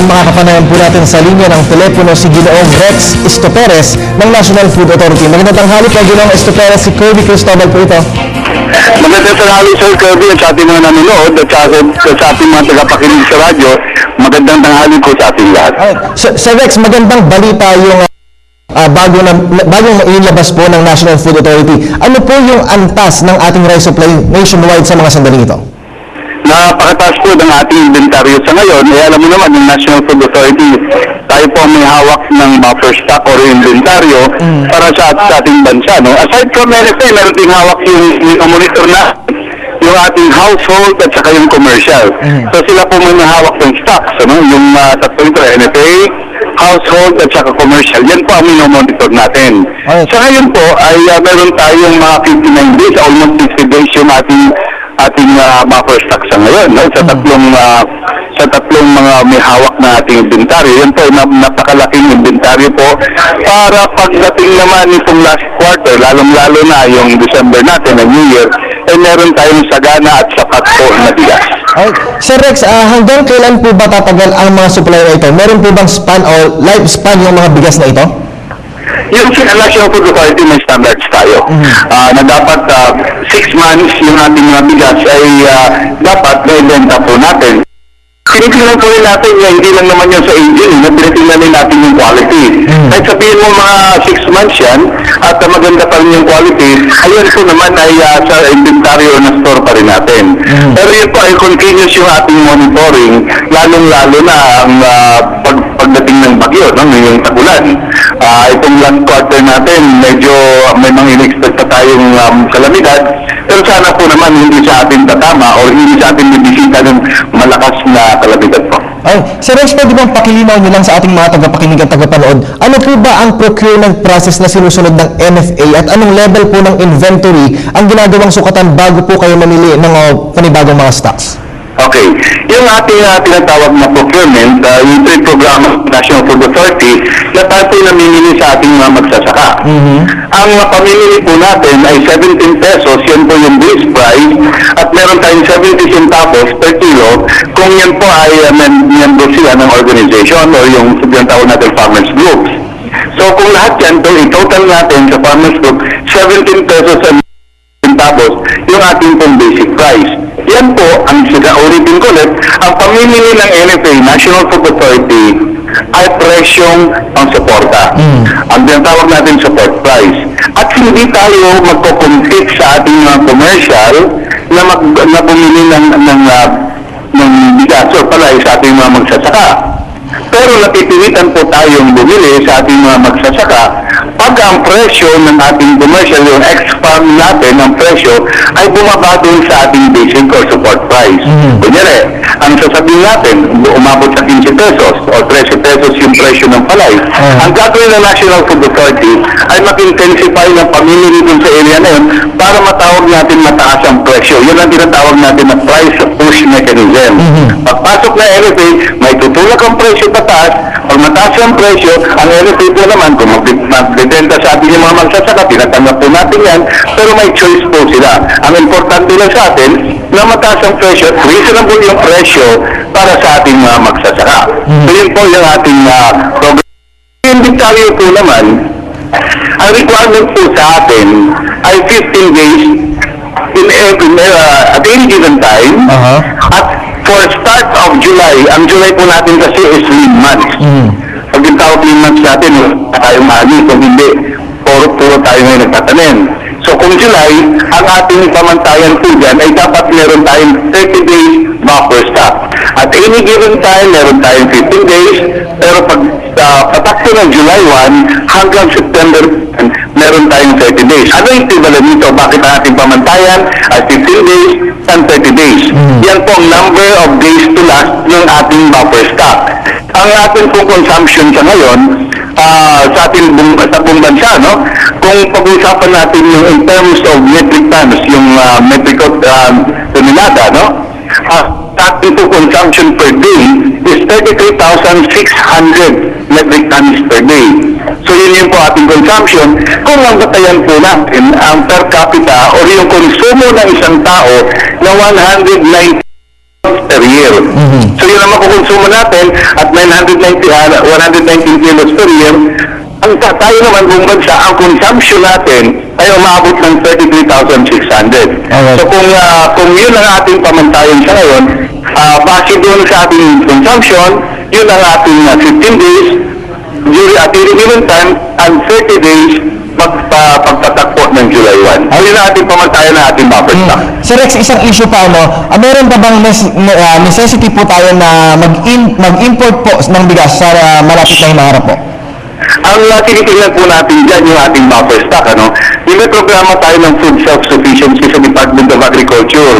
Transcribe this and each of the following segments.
Makakapanayan po natin sa linya ng telepono si Ginoong Rex Estoperes ng National Food Authority. Magandang tanghali po, Ginoong Estoperes. Si Kirby Cristobal po ito. Magandang tanghali Sir Kirby at sa ating mga nanonood at sa, at sa ating mga tagapakinig sa radyo. Magandang tanghali po sa ating lahat. Alright. Sir, Sir Rex, magandang balita yung ah, bago na, bagong inilabas po ng National Food Authority. Ano po yung antas ng ating rice supply nationwide sa mga sandaling ito? Napakataas po ng ating inventaryo sa ngayon. Eh, alam mo naman, yung National Food Authority, tayo po may hawak ng buffer stock or inventaryo para sa, sa ating bansa. No? Aside from NFA, meron ding hawak yung, yung monitor na yung ating household at saka yung commercial. So sila po may hawak ng stocks. Ano? Yung uh, tatlo ito, NFA, household at saka commercial. Yan po ang minomonitor natin. Alright. Sa ngayon po ay uh, meron tayong mga 59 days, almost 60 days yung ating ating uh, buffer stock sa ngayon no? sa tatlong uh, sa tatlong mga may hawak na ating inventaryo. Yan po ay na, napakalaking inventaryo po para pagdating naman itong last quarter, lalong-lalo na yung December natin, na New Year, ay meron tayong sagana at sapat po na bigas. Alright. Sir Rex, ah, hanggang kailan po ba tatagal ang mga supply na ito? Meron po bang span or lifespan yung mga bigas na ito? Yung National Food Authority may standards tayo. Ah, na dapat 6 months yung ating mga bigas ay ah, dapat na-ibenta po natin. Tinitingnan po rin natin yan, hindi lang naman yung sa aging, na tinitingnan din natin yung quality. Kahit sabihin mo mga 6 months yan, at maganda pa rin yung quality, ayun po naman ay ah, sa inventaryo na store pa rin natin. Pero yun po ay continuous yung ating monitoring, lalong-lalo na ang ah, pag, pagdating ng bagyo, no, yung tagulan. Ah, itong last quarter natin, medyo may mga in-expect na tayong um, kalamidad, pero sana po naman hindi sa atin tatama o hindi sa atin bibisita ng malakas na kalamidad po. Ay, Sir Rex, pwede bang pakilinaw niyo lang sa ating mga tagapakinig at tagapanood, ano po ba ang procurement process na sinusunod ng NFA at anong level po ng inventory ang ginagawang sukatan bago po kayo mamili ng uh, panibagong mga stocks? Okay. Yung ating uh, tinatawag na procurement, uh, yung trade program ng National Food Authority, na tayo namimili sa ating mga magsasaka. Ang uh, pamimili po natin ay 17 pesos, yan po yung base price, at meron tayong 70 centavos per kilo kung yan po ay uh, mem- member sila ng organization or yung tinatawag natin farmers groups. So kung lahat yan, to, i-total natin sa farmers group, 17 pesos and centavos yung ating pong basic price. Yan po, ang siga ulitin ko ulit, ang pamimili ng NFA, National Food Authority, ay presyong pang-suporta. Ang tinatawag natin support price. At hindi tayo magko-compete sa ating mga commercial na, mag, na bumili ng, ng, uh, ng bigas or palay sa ating mga magsasaka. Pero napipilitan po tayong bumili sa ating mga magsasaka pag ang presyo ng ating commercial, yung ex-farm natin, ang presyo, ay bumaba dun sa ating basic or support price. Kunyari, ang sasabihin natin, umabot sa 15 pesos o 13 pesos yung presyo ng palay. Ang gagawin ng National Food Authority ay mag-intensify ng pamimili dun sa area na yun para matawag natin mataas ang presyo. Yun ang tinatawag natin na price push mechanism. Pagpasok na NFA, may tutulak ang presyo pataas, pag mataas ang presyo, ang NFA po naman, kung mag- magbibenta sa atin yung mga magsasaka, tinatanggap po natin yan, pero may choice po sila. Ang importante lang sa atin, na mataas ang presyo, reasonable yung presyo para sa ating mga magsasaka. So yun po yung ating uh, program. Yung diktaryo po naman, ang requirement po sa atin ay 15 days in, in, uh, at any given time. Aha. For start of July, ang July po natin kasi is lean months. Pag yung tawag lean months natin, wala tayong mani. Kung hindi, puro, puro tayo ngayon nagtatanim. So kung July, ang ating pamantayan po dyan ay dapat meron tayong 30 days buffer stock. At any given time, meron tayong 15 days, pero pag uh, patak po ng July 1 hanggang September 1, meron tayong 30 days. Ano yung equivalent nito? Bakit ang ating pamantayan ay 15 days and 30 days? Yan po ang number of days to last ng ating buffer stock. Ang ating pong consumption sa ngayon, ah, sa ating bung, sa buong bansa, no? Kung pag-usapan natin yung in terms of metric tons, yung uh, metric uh, tonelada, no? Ah, ating po consumption per day is 33,600 metric tons per day. So yun yun po ating consumption. Kung ang batayan po natin ang per capita or yung konsumo ng isang tao na 190 per year. So yun ang makukonsumo natin at 990, ah, 119 kilos per year. Ang ta- tayo naman buong bansa, ang consumption natin ay umabot ng 33,600. Alright. So kung ah, kung yun ang ating pamantayan sa ngayon, ah base doon sa ating consumption, yun ang ating ah, 15 days, during at any given time, and 30 days magpa, pagpatakpo ng July 1. So yun ang ating pamantayan na ating buffer stock. Sir Rex, isang issue pa, no? Ah, meron pa bang nes- ne- ah, necessity po tayo na mag-in- mag-import po ng bigas sa ah, malapit na hinaharap po? Ang uh, tinitingnan po natin dyan yung ating buffer stock, ano? Yung may programa tayo ng food self-sufficiency sa Department of Agriculture.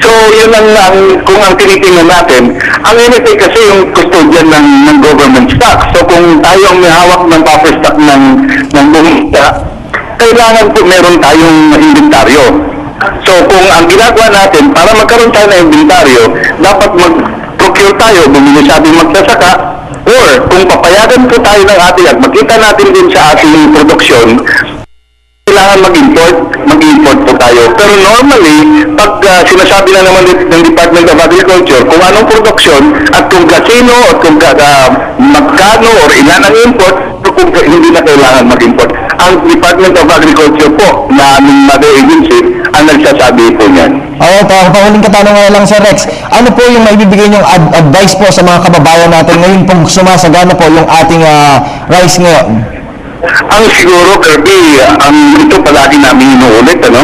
So, yun ang, ang, kung ang tinitingnan natin, ang NFA kasi yung custodian ng, ng government stock. So, kung tayo ang may hawak ng buffer stock ng, ng bumita, kailangan po meron tayong inventaryo. So, kung ang ginagawa natin, para magkaroon tayo ng inventaryo, dapat mag-procure tayo, bumili sa ating magsasaka, Or kung papayagan po tayo ng ating at makita natin din sa ating produksyon, kailangan mag-import, mag-import po tayo. Pero normally, pag ah, sinasabi na naman ng Department of Agriculture kung anong produksyon at kung kasino at kung uh, magkano or ilan ang import, kung hindi na kailangan mag-import. Ang Department of Agriculture po na aming mother agency ang nagsasabi po niyan. Oo, pa pahuling katanungan lang, Sir Rex. Ano po yung maibibigay niyong ad- advice po sa mga kababayan natin ngayon pong sumasagana po yung ating ah, rice ngayon? Ang siguro, Kirby, ang ito palagi namin inuulit, ano?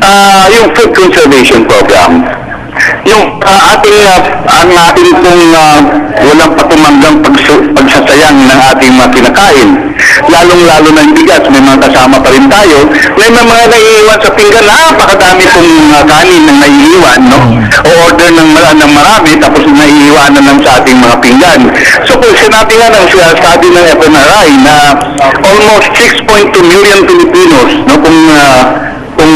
Ah, yung food conservation program. Yung ah, ating, ah, ang ating pong ah, walang patumanggang pagsu- pagsasayang ng ating mga kinakain. Lalong-lalo na yung bigas, may mga kasama pa rin tayo. May mga naiiwan sa pinggan, napakadami pong ah, kanin na naiiwan, no? O order ng, ng marami, tapos naiiwanan lang sa ating mga pinggan. So kung sinabi nga ng study ng FNRI na almost 6.2 million Filipinos, no, kung ah, kung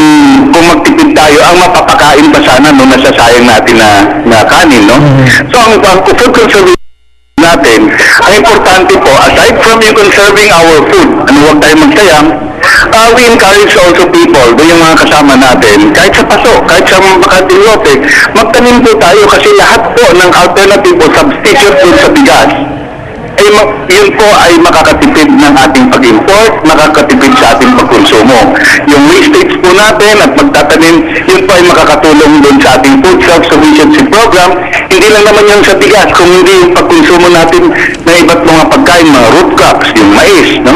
kung magtipid tayo, ang mapapakain pa sana no nasasayang natin na, na kanin, no? So ang, ang food conservation natin, ang importante po, aside from yung conserving our food, ano huwag tayo magsayang, uh, we encourage also people, do yung mga kasama natin, kahit sa paso, kahit sa mga bakanting lote, magtanim po tayo kasi lahat po ng alternative o substitute food sa bigas, ay yun po ay makakatipid ng ating pag-import, makakatipid sa ating pagkonsumo. Yung wastage po natin at magtatanim, yun po ay makakatulong doon sa ating food self-sufficiency program. Hindi lang naman yung sa bigas, kung hindi yung pagkonsumo natin ng iba't mga pagkain, mga root crops, yung mais, no?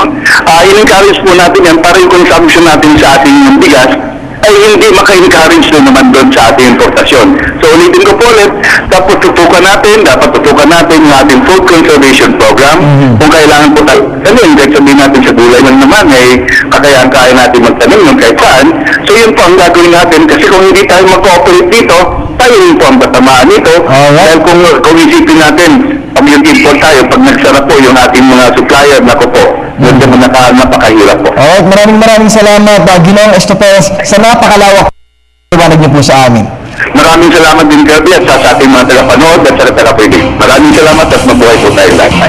Ah, in-encourage po natin yan para yung consumption natin sa ating bigas ay hindi maka-encourage doon naman doon sa ating importasyon. So ulitin ko po ulit, dapat tutukan natin, dapat tutukan natin yung ating food conservation program. Kung kailangan po tayo tanim, kahit sabihin natin sa gulay lang naman, eh, kakayahan kaya natin magtanim ng kahit saan. So yun po ang gagawin natin kasi kung hindi tayo mag-cooperate dito, tayo rin po ang batamaan nito. Alright. Dahil kung, kung isipin natin, pag yung import tayo, pag nagsara po yung ating mga supplier, nako po, doon naman naka, napakahirap po. Alright, maraming maraming salamat, uh, Ginoong Estopes, sa napakalawak na niyo po sa amin. Maraming salamat din Kirby at sa, sa ating mga tagapanood at sa tagapakinig. Maraming salamat at mabuhay po tayo lahat.